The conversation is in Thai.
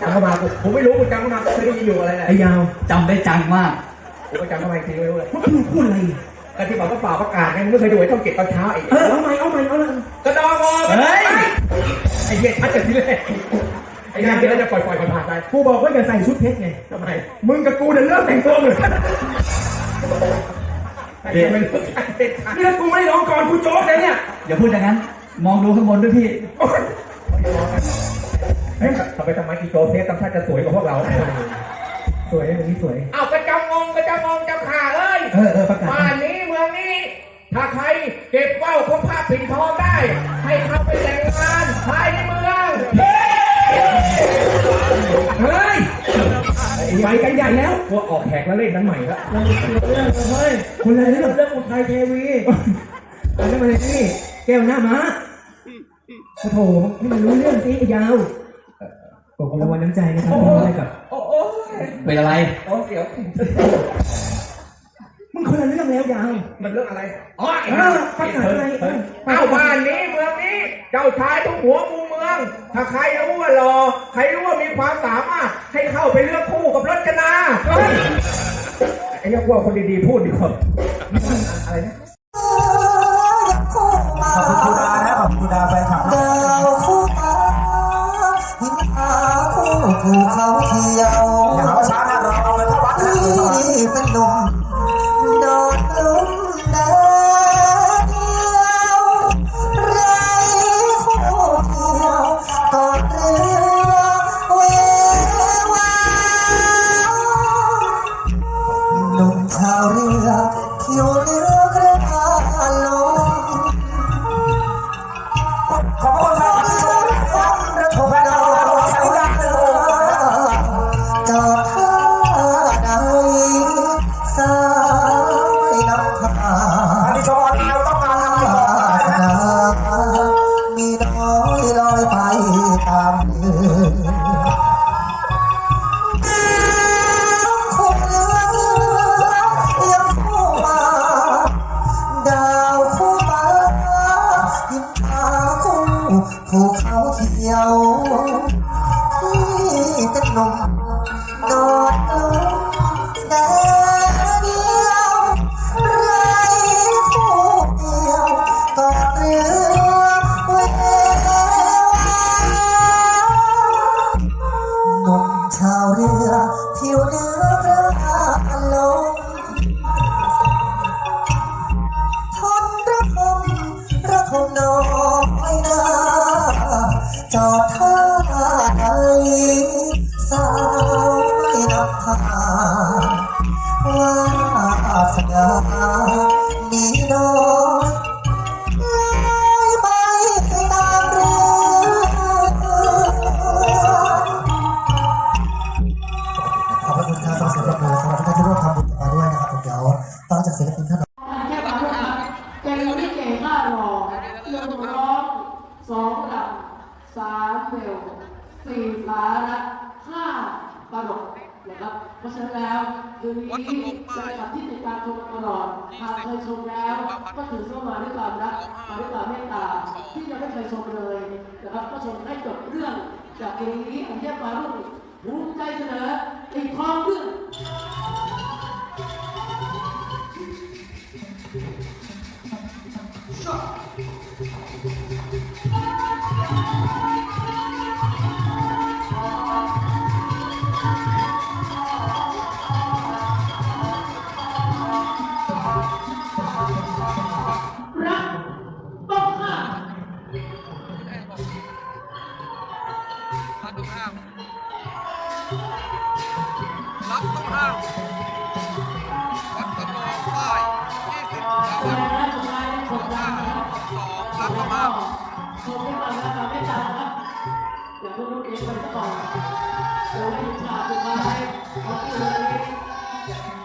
จำเข้ามากูผมไม่รู้กูจำเข้ามาเคยได้ยินอยู่อะไรแหละไอ้ยาวจำได้จังมากกูก็จำเข้ามาอีกทีไม่รู้เลยเมื่อกี้มึงพูดอะไรแต่ที่บอกว่าป่าประกาศไงมึงไม่เคยดูไอ้ช่องเจ็ดตอนเช้าไอ้เออเอาใหม่เอาใหม่เอาเลยกระดองงอเฮ้ยไอ้เหี้ยชัดจากที่แรกไอ้งานที่แล้วจะปล่อยปล่อยผ่านๆไปกูบอกว่าอย่าใส่ชุดเพชรไงทำไมมึงกับกูเนี่ยเริ่มแต่งตัวเหมือนกันไอ้เหี้ยมันเลิกกันเด็ดขาดนี่ถ้ากูไม่ได้ร้องก่อนกูโจ๊กเลยเนี่ยอย่าพูดอย่างนั้น มองดูข้างบนด้วยพี่โอ๊ยเฮ้ย ทำไมทำไมอีโจเซฟทำท่าจะสวยกว่าพวกเรา สวยวันนี้สวยอ้าวกระจำงงกระจำงงจำขาเอ้ยเออเออประกาศ บ้านนี้เมืองนี้ ถ้าใครเก็บว่าวของพระปิ่นทองได้ ให้เข้าไปแต่งงานภายในเมืองเฮ้เฮ้ยไปกันใหญ่แล้วพวกออกแขกแล้วเล่นนั้นใหม่ละเราเรื่องเฮ้ยคนละเรื่องเรื่องอุทัยเทวีอันนี้มาเลยนี่แก้วหน้าม้าโอ้โหให้มันรู้เรื่องสิไอ้ยาว ขอบคุณรางวัลน้ำใจนะครับที่มอบให้กับโอ้โอ้เป็นอะไร โอ้เสียวมึงคนละเรื่องแล้วยาวมันเรื่องอะไรอ๋อเออประกาศอะไรเออเอ้าบ้านนี้เมืองนี้ เจ้าชายทุกหัวมุมเมือง ถ้าใครรู้ว่าหล่อใครรู้ว่ามีความสามารถ ให้เข้าไปเลือกคู่กับรจนาเฮ้ยไอ้เรียกว่าคนดีๆพูดดีกว่าอะไรนะขอบคุณคุณดานะขอบคุณคุณดาแฟนคลับ คู่ภูเขาเขียวอย่าหาว่าช้านะเราเอาเลยเข้าวัดนะนี่เป็นหนุ่มโดดลุ่มแดงเดียวไรคู่เดียวกอดเรือเววา หนุ่มชาวเรือที่อยู่เรือกระดาลมขอบคุณครับคว ภูเขาเขียวที่เป็นนม สาวไม่นับผ่าว่าสนาดีน้อยขอบพระคุณครับสำหรับศิลปินสำหรับทุกท่านที่ร่วมทำบุญกันมาด้วยนะครับผมเดี๋ยวต่อจากศิลปินท่าน แค่ความรักเก่งที่เก่งห้าหล่อหนึ่งร้องสองดับสามเบล สี่สาระห้าตลกนะครับ เพราะฉะนั้นแล้วคืนนี้จะกับที่ติดตามชมตลอดหากเคยชมแล้ว ก็ถือว่ามาด้วยความรักมาด้วยความเมตตาที่ยังไม่เคยชมเลยนะครับ ก็ชมให้จบเรื่องจากเพลงนี้อันเทียบมารุ่นภูมิใจเสนออีกทองเรื่องรั สองรับต้องห้ามชมด้วยความรักความเมตตาครับอย่าเพิ่งลุกเองไปซะก่อนเดี๋ยวให้ถึงฉาให้ขอบคุณเลย